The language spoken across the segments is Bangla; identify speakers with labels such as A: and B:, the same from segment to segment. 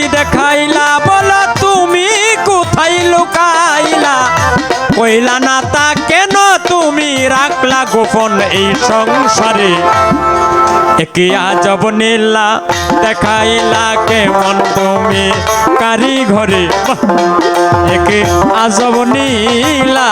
A: যদি দেখাইলা, বলো তুমি কোথায় লুকাইলা কইলা, না তা কেন তুমি রাখলা গোপন এই সংসারে একে আজব নীলা দেখাইলা, কেমন তুমি কারিঘরে বাহ! একে আজব নীলা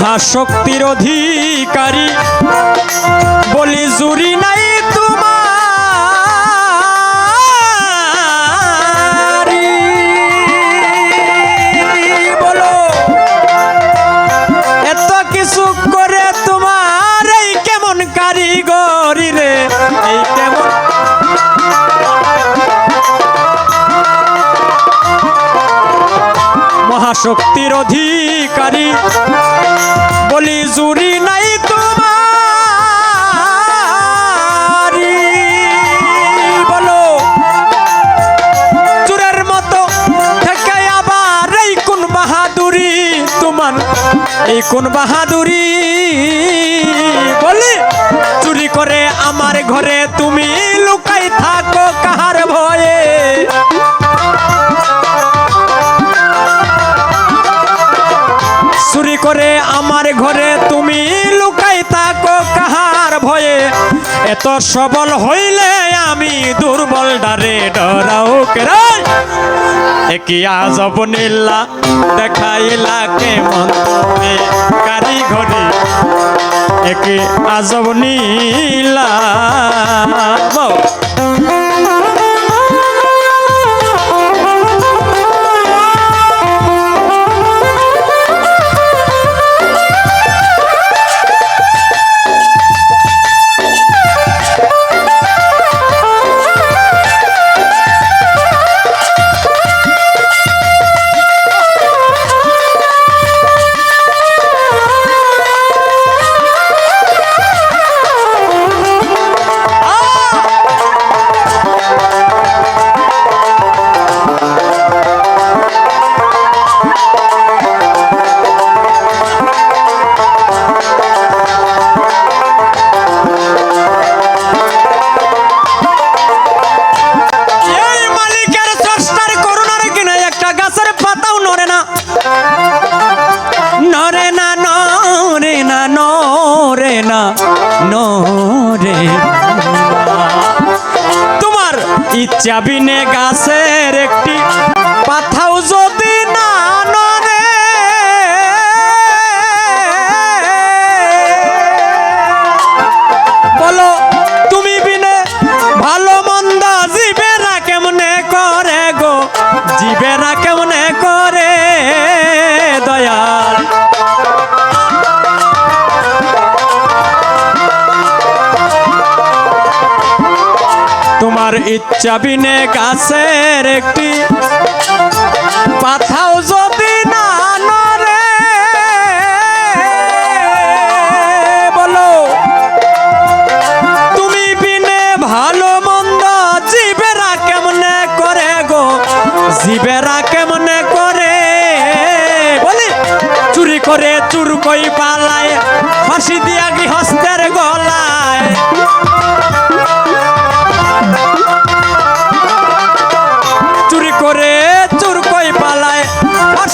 A: মহাশক্তির অধিকারী। বলি, জুরি নাই তোমার বলো, এত কিছু করে তোমার এই কেমন কারিগরি রে? এই কেমন মহাশক্তির অধিকারী। জুরি নাই তোমার। বলো চুরের মতো আবার এই কোন বাহাদুরি তোমার? এই কোন বাহাদুরি এত সবল হইলে আমি দুর্বল ডারে ডরাও কেরে একই আজব নীলা দেখাইলা কেমন তুমি কারিগরি একে আজব নীলা ইচ্ছা বিনে গাছের একটি পাথাও যদি ইচ্ছা বিনে গাছের একটি পাথাও যদি না নরে বলো, তুমি বিনে ভালো মন্দ জীবেরা কেমনে করে গো? জীবেরা কেমনে করে? বলি, চুরি করে চুর কই পালায়, ফাঁসি দিয়া গৃহস্থের গলায়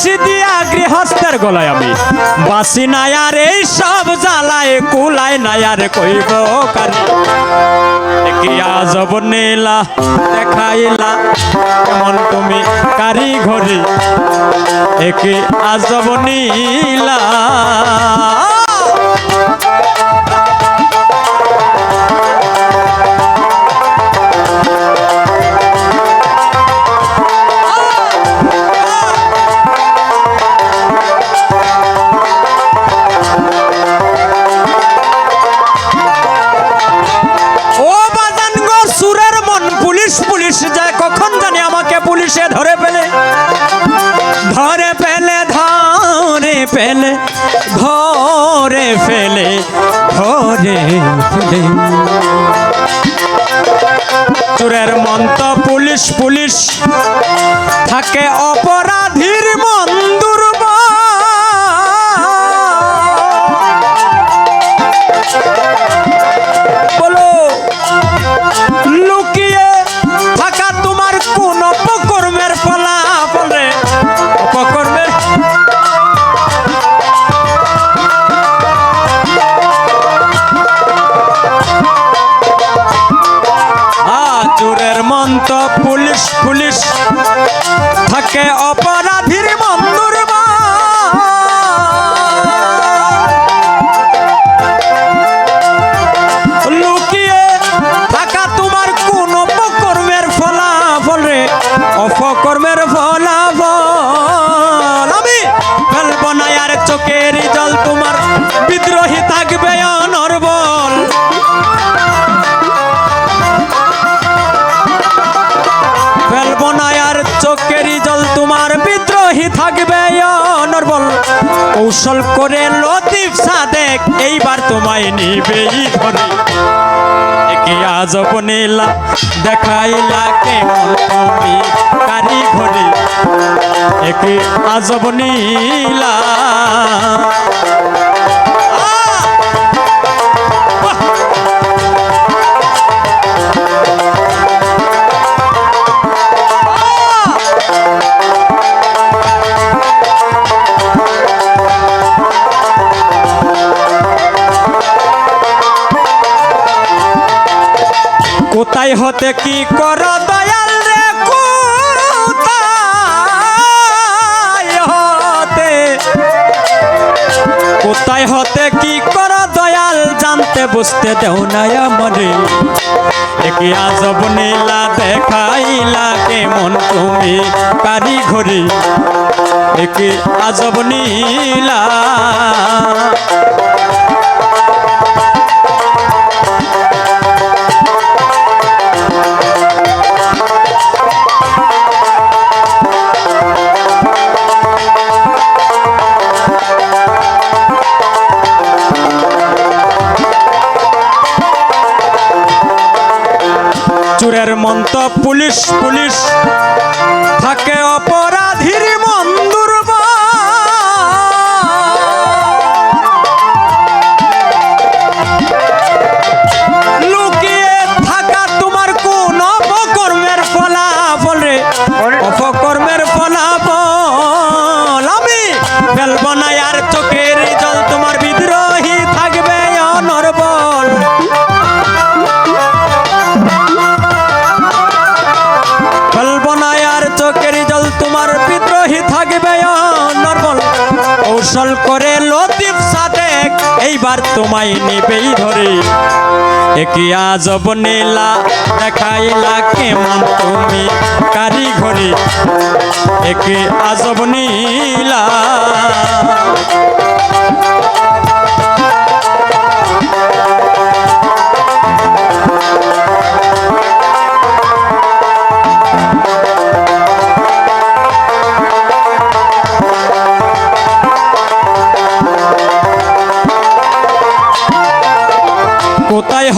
A: ফাঁসি দিয়া গৃহস্থের গলায় আমি। বাসি নায়ার এই সব জ্বালায়, কুলায় নায়ার কইব আজব নেলা, দেখাইলা, কেমন তুমি কারিঘরে একে আজব নীলা পুলিশে ধরে ফেলে ধরে ফেলে ধরে ফেলে ধরে ফেলে ধরে ফেলে। চোরের মন্ত পুলিশ পুলিশ, থাকে অপরাধীর অনর্বল কৌশল করে লতিফ সাদেক, এইবার তোমায় ধরে কি আজব নীলা দেখাইলা কেমন তুমি ঘরে একে আজব নীলা কোথায় হতে কি কর দয়াল রে কোথায় হতে? কোথায় হতে কি কর দয়াল জানতে বুঝতে দেও না মনে একে আজব নীলা দেখাইলা কেমন তুমি কারিগরি। একে আজব নীলা পুলিশ পুলিশ। থাকে অপরাধীর এইবার তোমায় নেবেই ধরে। একে আজব নীলা দেখাইলা কেমন তুমি কারিঘরে একে আজব নীলা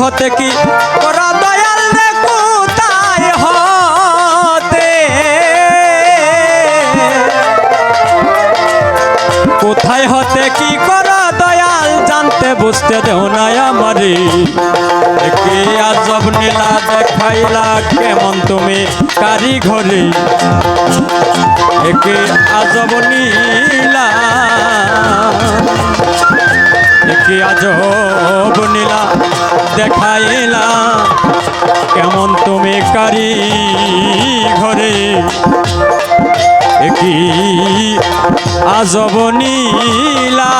A: হতে কি? করা দয়াল রে, কোথায় হতে? কোথায় হতে কি? করা দয়াল, জানতে বুঝতে দেও না আমারে। একে আজব নীলা দেখাইলা কেমন তুমি কারিগরি। একে আজব নীলা একে আজব নীলা দেখাইলা কেমন তুমি কারি ঘরে? কি আজব নীলা।